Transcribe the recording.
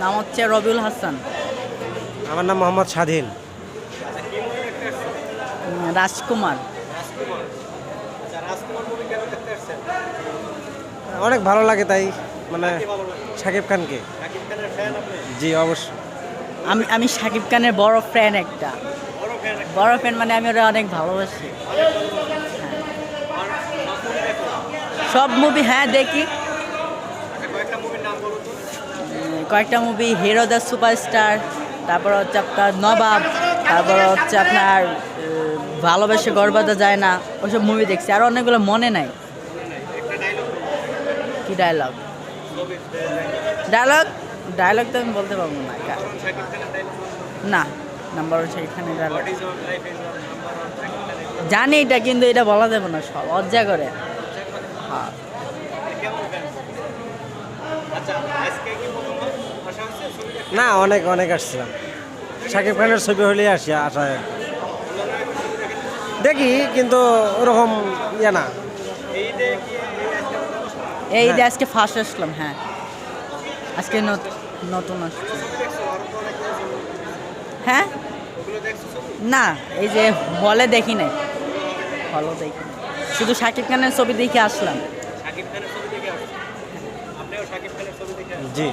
নাম হচ্ছে রবিউল হাসান। আমার নাম মোহাম্মদ স্বাধীন। রাজকুমার। অনেক ভালো লাগে তাই মানে শাকিব খানকে। জি অবশ্যই। আমি আমি শাকিব খানের বড় ফ্যান একটা। বড় ফ্যান মানে আমি ওরা অনেক ভালোবাসি। সব মুভি হ্যাঁ দেখি। কয়েকটা মুভি হিরো দ্য সুপারস্টার তারপর হচ্ছে আপনার নবাব, তারপর হচ্ছে আপনার ভালোবেসে গর্বাদা যায় না ওসব মুভি দেখছি। আর অনেকগুলো মনে নাই। কি ডায়লগ ডায়লগ ডায়লগ তো আমি বলতে পারব না কা- না নাম্বার হচ্ছে এখানে ডায়লগ জানি এটা, কিন্তু এটা বলা যাবে না, সব লজ্জা করে। হ্যাঁ। না অনেক অনেক আসছিলাম। শাকিব খানের ছবি হলেই আসি আসা দেখি কিন্তু ওরকম ইয়ে না। এই যে আজকে ফার্স্ট আসলাম হ্যাঁ। আজকে নতুন আসছে। হ্যাঁ? না এই যে হলে দেখি নাই। হলও দেখি শুধু শাকিব খানের ছবি দেখে আসলাম। জি।